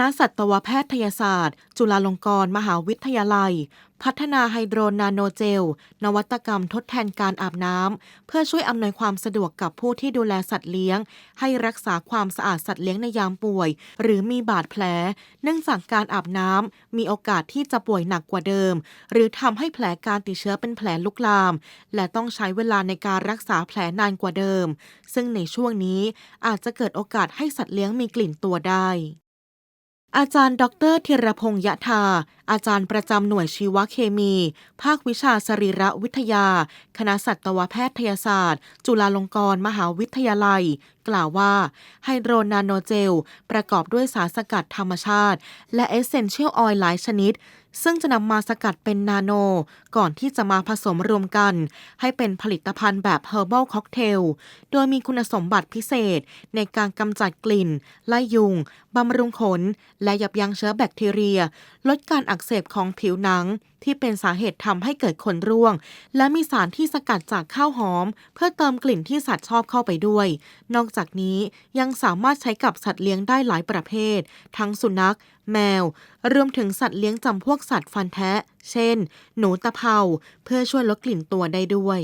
ณะสัตวแพทยศาสตร์ จุฬาลงกรณ์มหาวิทยาลัย พัฒนาไฮโดรนาโนเจล นวัตกรรมทดแทนการอาบน้ำ เพื่อช่วยอำนวยความสะดวกกับผู้ที่ดูแลสัตว์เลี้ยง ให้รักษาความสะอาดสัตว์เลี้ยงในยามป่วย หรือมีบาดแผล เนื่องจากการอาบน้ำ มีโอกาสที่จะป่วยหนักกว่าเดิม หรือทำให้แผลการติดเชื้อเป็นแผลลุกลาม และต้องใช้เวลาในการรักษาแผลนานกว่าเดิม ซึ่งในช่วงนี้อาจจะเกิดโอกาสให้สัตว์เลี้ยงมีกลิ่นตัวได้ อาจารย์ดอกเตอรธีรพงษ์ยะธา อาจารย์ประจำหน่วยชีวเคมี ภาควิชาสรีรวิทยา คณะสัตวแพทยศาสตร์ จุฬาลงกรณ์มหาวิทยาลัย กล่าวว่า ไฮโดรนาโนเจล ประกอบด้วยสารสกัดธรรมชาติ และเอเซนเชียลออยล์หลายชนิด ซึ่งจะนำมาสกัดเป็นนาโน ก่อนที่จะมาผสมรวมกัน ให้เป็นผลิตภัณฑ์แบบ Herbal Cocktail โดยมีคุณสมบัติพิเศษในการกำจัดกลิ่น ไล่ยุงบำรุงขน และยับยั้งเชื้อแบคทีเรีย ลดการอักเสบของผิวหนัง ที่เป็นสาเหตุทำให้เกิดขนร่วง และมีสารที่สกัดจากข้าวหอม เพื่อเติมกลิ่นที่สัตว์ชอบเข้าไปด้วย นอกจากนี้ยังสามารถใช้กับสัตว์เลี้ยงได้หลายประเภท ทั้งสุนัข แมว รวมถึงสัตว์เลี้ยงจำพวกสัตว์ฟันแทะ เช่น หนูตะเภา เพื่อช่วยลดกลิ่นตัวได้ด้วย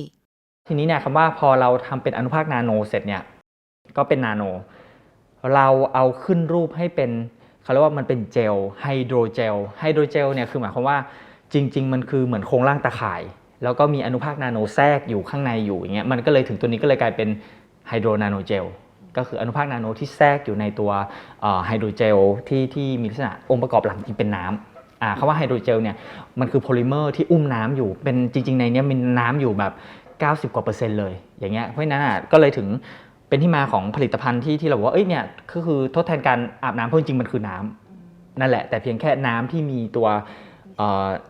ทีนี้เนี่ยคำว่าพอเราทำเป็นอนุภาคนาโนเสร็จเนี่ยก็เป็นนาโน เราเอาขึ้นรูปให้เป็นเขาเรียกว่ามันเป็นเจลไฮโดรเจลไฮโดรเจลเนี่ยคือหมายความว่าจริง ๆ มันคือเหมือนโครงร่างตะข่าย แล้วก็มีอนุภาคนาโนแทรกอยู่ข้างในอยู่อย่างเงี้ยมันก็เลยถึงตัวนี้ก็เลยกลายเป็นไฮโดรนาโนเจลก็คืออนุภาคนาโนที่แทรกอยู่ในตัวไฮโดรเจลที่ที่มีลักษณะองค์ประกอบหลักที่เป็นน้ำอ่าคำว่าไฮโดรเจลเนี่ยมันคือโพลิเมอร์ที่อุ้มน้ำอยู่เป็นจริง ๆ ในเนี้ยมีน้ำอยู่แบบ 90 กว่าเปอร์เซ็นต์เลยอย่างเงี้ยเพราะฉะนั้นอะก็เลยถึง เป็นที่มาของผลิตภัณฑ์ที่ที่เราบอกว่าเอ้ยเนี่ยก็คือทดแทนการอาบน้ำเพราะจริงๆมันคือน้ำนั่นแหละ แต่เพียงแค่น้ำที่มีตัว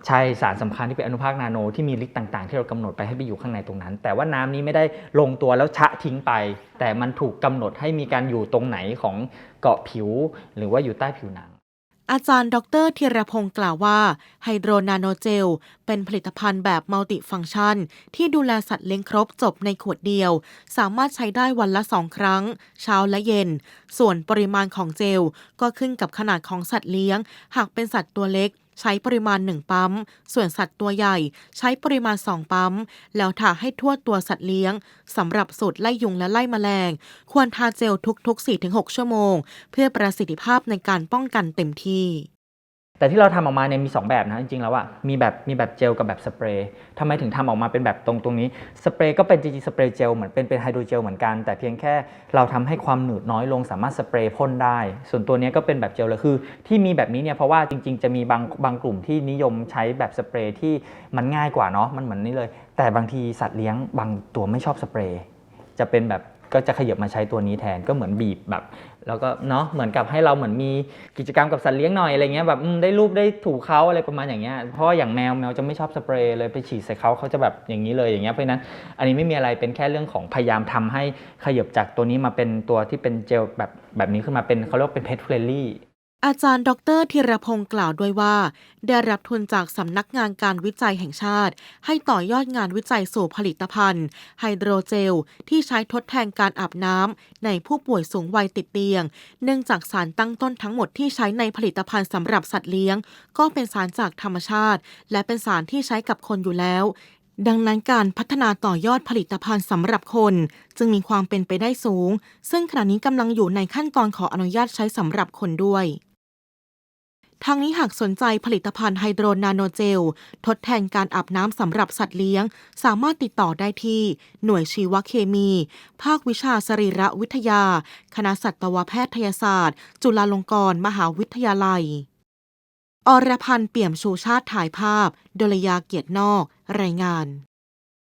ใช่สารสำคัญที่เป็นอนุภาคนาโนที่มีฤทธิ์ต่าง ๆ ที่เรากำหนดไปให้ไปอยู่ข้างในตรงนั้น แต่ว่าน้ำนี้ไม่ได้ลงตัวแล้วชะทิ้งไป แต่มันถูกกำหนดให้มีการอยู่ตรงไหนของเกาะผิว หรือว่าอยู่ใต้ผิวหนัง อาจารย์ ดรธีรพงศ์กล่าวว่าไฮโดรนาโนเจล เป็นผลิตภัณฑ์แบบมัลติฟังชัน ที่ดูแลสัตว์เลี้ยงครบจบในขวดเดียว สามารถใช้ได้วันละสองครั้ง เช้าและเย็น ส่วนปริมาณของเจล ก็ขึ้นกับขนาดของสัตว์เลี้ยง หากเป็นสัตว์ตัวเล็ก ใช้ปริมาณ 1 ปั๊ม ส่วนสัตว์ตัวใหญ่ ใช้ปริมาณ 2 ปั๊ม แล้วทาให้ทั่วตัวสัตว์เลี้ยงสำหรับสูตรไล่ยุงและไล่แมลง ควรทาเจลทุกๆ 4-6 ชั่วโมง เพื่อประสิทธิภาพในการป้องกันเต็มที่ แต่ที่เราทำออกมาเนี่ยมี 2 แบบนะจริงๆแล้วอะมีแบบมีแบบเจลกับแบบสเปรย์ทำไมถึงทำออกมาเป็นแบบตรงตรงนี้สเปรย์ก็เป็นจริงๆสเปรย์เจลเหมือนเป็นเป็นไฮโดรเจลเหมือนกัน แต่เพียงแค่เราทำให้ความหนืดน้อยลงสามารถสเปรย์พ่นได้ ส่วนตัวนี้ก็เป็นแบบเจลเลยคือ ที่มีแบบนี้เนี่ยเพราะว่าจริง ๆ จะมีบางบางกลุ่มที่นิยมใช้แบบสเปรย์ที่มันง่ายกว่าเนาะมันเหมือนนี่เลย แต่บางทีสัตว์เลี้ยงบางตัวไม่ชอบสเปรย์จะเป็นแบบ ก็จะขยับมาใช้ตัวนี้แทนก็เหมือนบีบแบบ แล้วก็เนาะเหมือนกับให้เราเหมือนมีกิจกรรมกับสัตว์เลี้ยงหน่อยอะไรเงี้ยแบบได้รูปได้ถูเขาอะไรประมาณอย่างเงี้ยเพราะว่าอย่างแมวแมวจะไม่ชอบสเปรย์เลยไปฉีดใส่เขาเขาจะแบบอย่างนี้เลยอย่างเงี้ยเพราะนั้นอันนี้ไม่มีอะไรเป็นแค่เรื่องของพยายามทำให้ขยับจากตัวนี้มาเป็นตัวที่เป็นเจลแบบแบบนี้ขึ้นมาเป็นเขาเรียกเป็นเพ t เฟรนลี่ อาจารย์ ดรธีรพงศ์กล่าวด้วยว่า ได้รับทุนจากสำนักงานการวิจัยแห่งชาติ ให้ต่อยอดงานวิจัยสู่ผลิตภัณฑ์ ไฮโดรเจล ที่ใช้ทดแทนการอาบน้ำในผู้ป่วยสูงวัยติดเตียง เนื่องจากสารตั้งต้นทั้งหมดที่ใช้ในผลิตภัณฑ์สำหรับสัตว์เลี้ยง ก็เป็นสารจากธรรมชาติ และเป็นสารที่ใช้กับคนอยู่แล้วดังนั้นการพัฒนาต่อยอดผลิตภัณฑ์สำหรับคน จึงมีความเป็นไปได้สูง ซึ่งขณะนี้กำลังอยู่ในขั้นตอนขออนุญาตใช้สำหรับคนด้วย ทางนี้หากสนใจผลิตภัณฑ์ไฮโดรนาโนเจล ทดแทนการอาบน้ำสำหรับสัตว์เลี้ยง สามารถติดต่อได้ที่ หน่วยชีวเคมี ภาควิชาสรีรวิทยา คณะสัตวแพทยศาสตร์ จุฬาลงกรณ์มหาวิทยาลัย อรพันธ์เปี่ยมชูชาติถ่ายภาพ ดลยาเกียรตินอก รายงาน